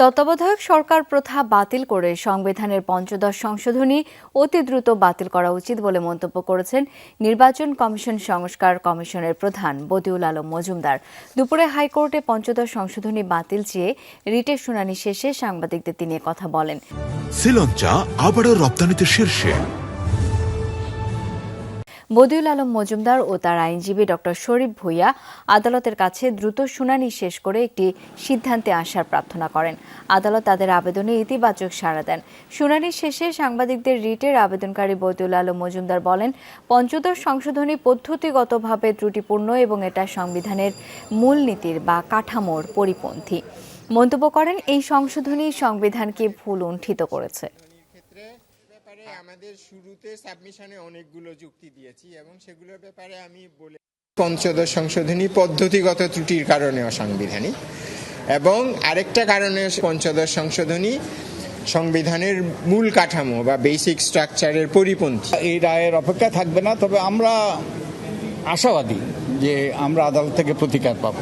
তত্ত্বাবধায়ক সরকার প্রথা বাতিল করে সংবিধানের পঞ্চদশ সংশোধনী অতি দ্রুত বাতিল করা উচিত বলে মন্তব্য করেছেন নির্বাচন কমিশন সংস্কার কমিশনের প্রধান বদিউল আলম মজুমদার। দুপুরে হাইকোর্টে পঞ্চদশ সংশোধনী বাতিল চেয়ে রিটের শুনানি শেষে সাংবাদিকদের তিনি কথা বলেন। শ্রীলঙ্কা আবারও রপ্তানিতে শীর্ষে। বদিউল আলম মজুমদার ও তার আইনজীবী ডক্টর শরীফ ভুইয়া আদালতের কাছে দ্রুত শুনানি শেষ করে একটি সিদ্ধান্তে আসার প্রার্থনা করেন। আদালত তাদের আবেদনে ইতিবাচক সাড়া দেন। শুনানি শেষে সাংবাদিকদের রিটের আবেদনকারী বদিউল আলম মজুমদার বলেন, পঞ্চদশ সংশোধনী পদ্ধতিগতভাবে ত্রুটিপূর্ণ এবং এটা সংবিধানের মূলনীতির বা কাঠামোর পরিপন্থী। মন্তব্য করেন, এই সংশোধনী সংবিধানকে ভুল উন্ঠিত করেছে। আমাদের শুরুতে সাবমিশনে অনেকগুলো যুক্তি দিয়েছি এবং সেগুলোর ব্যাপারে আমি বলে পঞ্চদশ সংশোধনী পদ্ধতিগত ত্রুটির কারণে অসাংবিধানিক এবং আরেকটা কারণে পঞ্চদশ সংশোধনী সংবিধানের মূল কাঠামো বা বেসিক স্ট্রাকচারের পরিপন্থী। এই রায়ের অপেক্ষা থাকবে না, তবে আমরা আশাবাদী যে আমরা আদালত থেকে প্রতিকার পাবো।